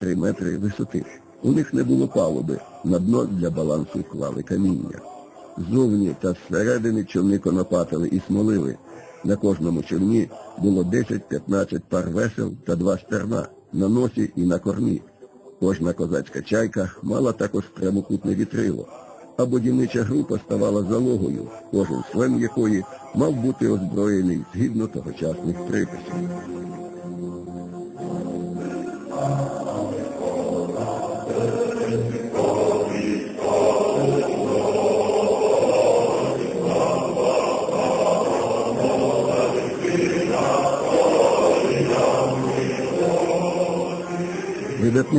3 метри висоти. У них не було палуби, на дно для балансу клали каміння. Ззовні та зсередини човни конопатили і смолили. На кожному човні було 10-15 пар весел та два стерна на носі і на кормі. Кожна козацька чайка мала також прямокутне вітрило, а будівнича група ставала залогою, кожен член якої мав бути озброєний згідно тогочасних приписів. Видатний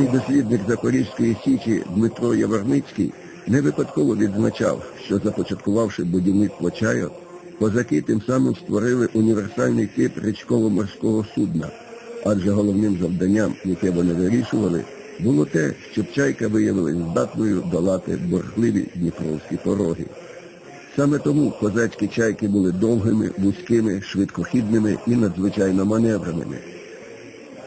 дослідник Запорізької січі Дмитро Яворницький не випадково відзначав, що започаткувавши будівництво чайок, козаки тим самим створили універсальний тип річково-морського судна, адже головним завданням, яке вони вирішували, було те, щоб чайка виявилась здатною долати боргливі дніпровські пороги. Саме тому козацькі чайки були довгими, вузькими, швидкохідними і надзвичайно маневреними.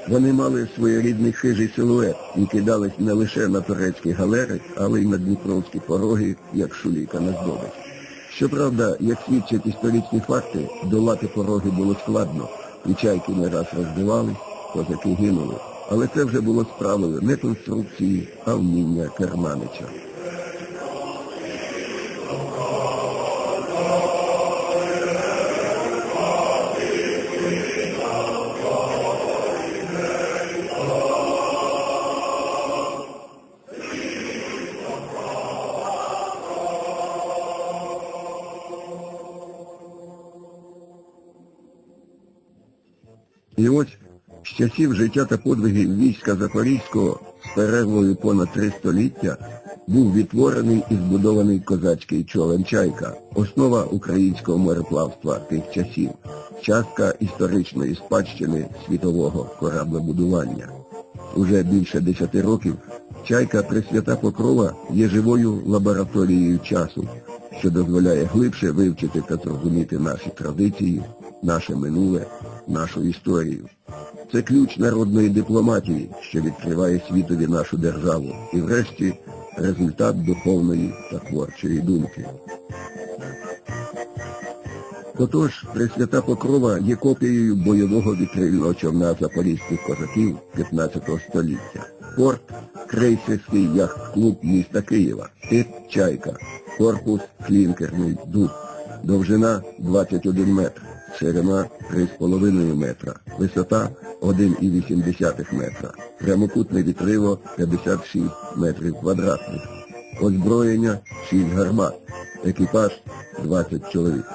Вони мали своєрідний хижий силует і кидались не лише на турецькі галери, але й на дніпровські пороги, як шуліка на здобич. Щоправда, як свідчать історичні факти, долати пороги було складно, і чайки не раз розбивались, козаки гинули. Але це вже було справою не конструкції, а вміння керманича. І ось з часів життя та подвигів війська Запорізького з перервою понад три століття був відтворений і збудований козацький човен Чайка, основа українського мореплавства тих часів, частка історичної спадщини світового кораблебудування. Уже більше десяти років Чайка Пресвята Покрова є живою лабораторією часу, що дозволяє глибше вивчити та зрозуміти наші традиції, наше минуле, нашу історію. Це ключ народної дипломатії, що відкриває світові нашу державу і врешті результат духовної та творчої думки. Отож, Пресвята Покрова є копією бойового вітрильного човна запорізьких козаків 15 століття. Порт крейсерський яхт-клуб міста Києва, тип Чайка, корпус клінкерний дуб, довжина 21 метр, ширина 3,5 метра, висота 1,8 метра, прямокутне вітрило 56 метрів квадратних, озброєння 6 гармат, екіпаж 20 чоловік.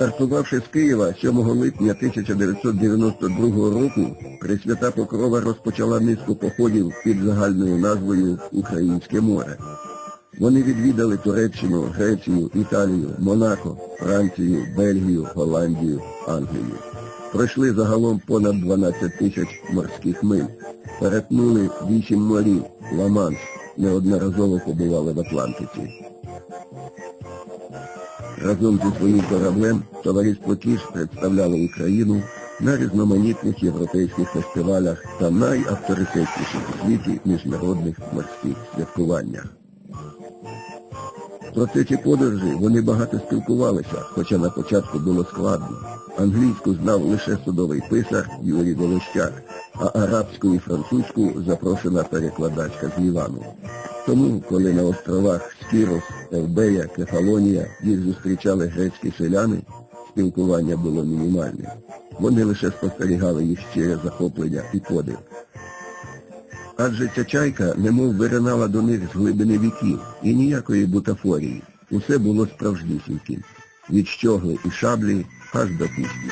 Стартувавши з Києва 7 липня 1992 року, Пресвята Покрова розпочала низку походів під загальною назвою Українське море. Вони відвідали Туреччину, Грецію, Італію, Монако, Францію, Бельгію, Голландію, Англію. Пройшли загалом понад 12 тисяч морських миль, перетнули 8 морів, Ла-Манш, неодноразово побували в Атлантиці. Разом зі своїм кораблем товариство Кіш представляло Україну на різноманітних європейських фестивалях та найавторитетніших у світі міжнародних морських святкуваннях. В процесі подорожі вони багато спілкувалися, хоча на початку було складно. Англійську знав лише судовий писар Юрій Волощак, а арабську і французьку запрошена перекладачка з Лівану. Тому, коли на островах Скірос, Евбея, Кефалонія їх зустрічали грецькі селяни, спілкування було мінімальне. Вони лише спостерігали їх щире захоплення і подив. Адже ця чайка немов виринала до них з глибини віків і ніякої бутафорії. Усе було справжнісіньким. Від щогли і шаблі аж до пісні.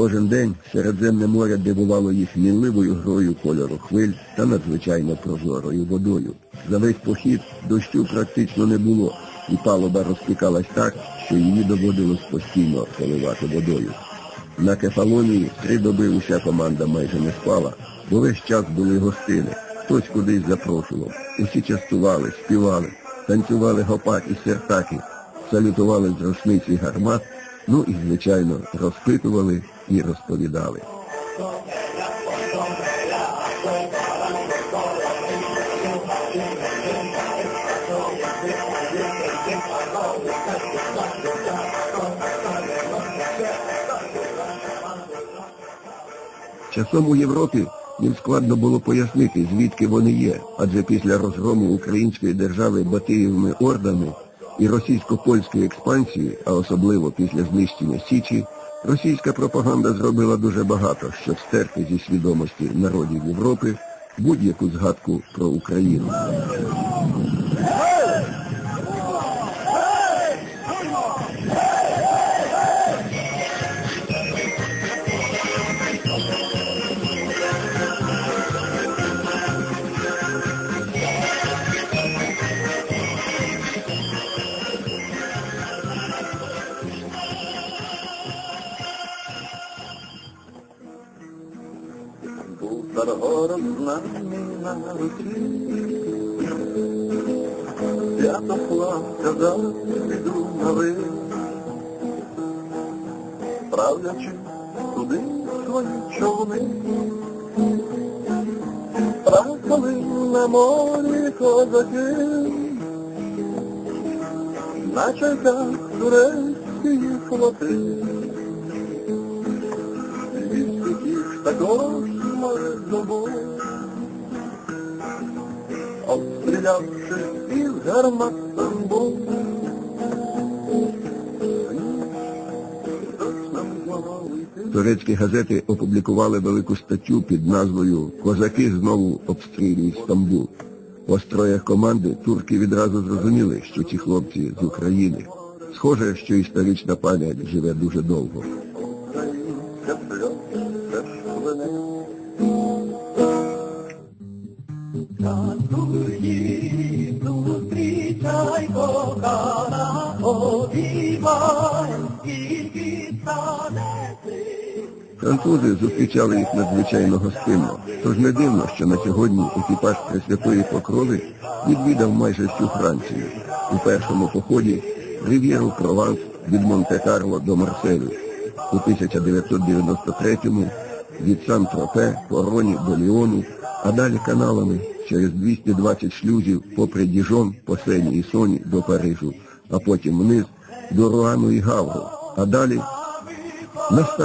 Кожен день Середземне море дивувало їх мінливою грою кольору хвиль та надзвичайно прозорою водою. За весь похід дощу практично не було, і палуба розтікалась так, що її доводилось постійно поливати водою. На Кефалонії три доби уся команда майже не спала, бо весь час були гостини, хтось кудись запрошував. Усі частували, співали, танцювали гопак і сертаки, салютували з рушниць і гармат, ну і, звичайно, розпитували і розповідали. Часом у Європі їм складно було пояснити, звідки вони є, адже після розгрому української держави Батиєвими ордами і російсько-польської експансії, а особливо після знищення Січі, російська пропаганда зробила дуже багато, щоб стерти зі свідомості народів Європи будь-яку згадку про Україну. Старгород з нами на руці. Святослав сказав, піду на ви. Правлячи туди свої човни. Трахали на морі козаки. На чайках турецькі флоти. Їх також забув, обстрілявши із гармат Стамбул. Турецькі газети опублікували велику статтю під назвою Козаки знову обстрілюють Стамбул. По строях команди турки відразу зрозуміли, що ці хлопці з України. Схоже, що історична пам'ять живе дуже довго. Французи зустрічали їх надзвичайно гостинно, тож не дивно, що на сьогодні екіпаж Пресвятої Покрови відвідав майже всю Францію. У першому поході Рив'єру Прованс від Монте-Карло до Марселю. У 1993-му від Сан-Тропе по Роні до Ліону, а далі каналами через 220 шлюзів попри Діжон, по Сені і Соні до Парижу, а потім вниз до Руану і Гавру, а далі на старт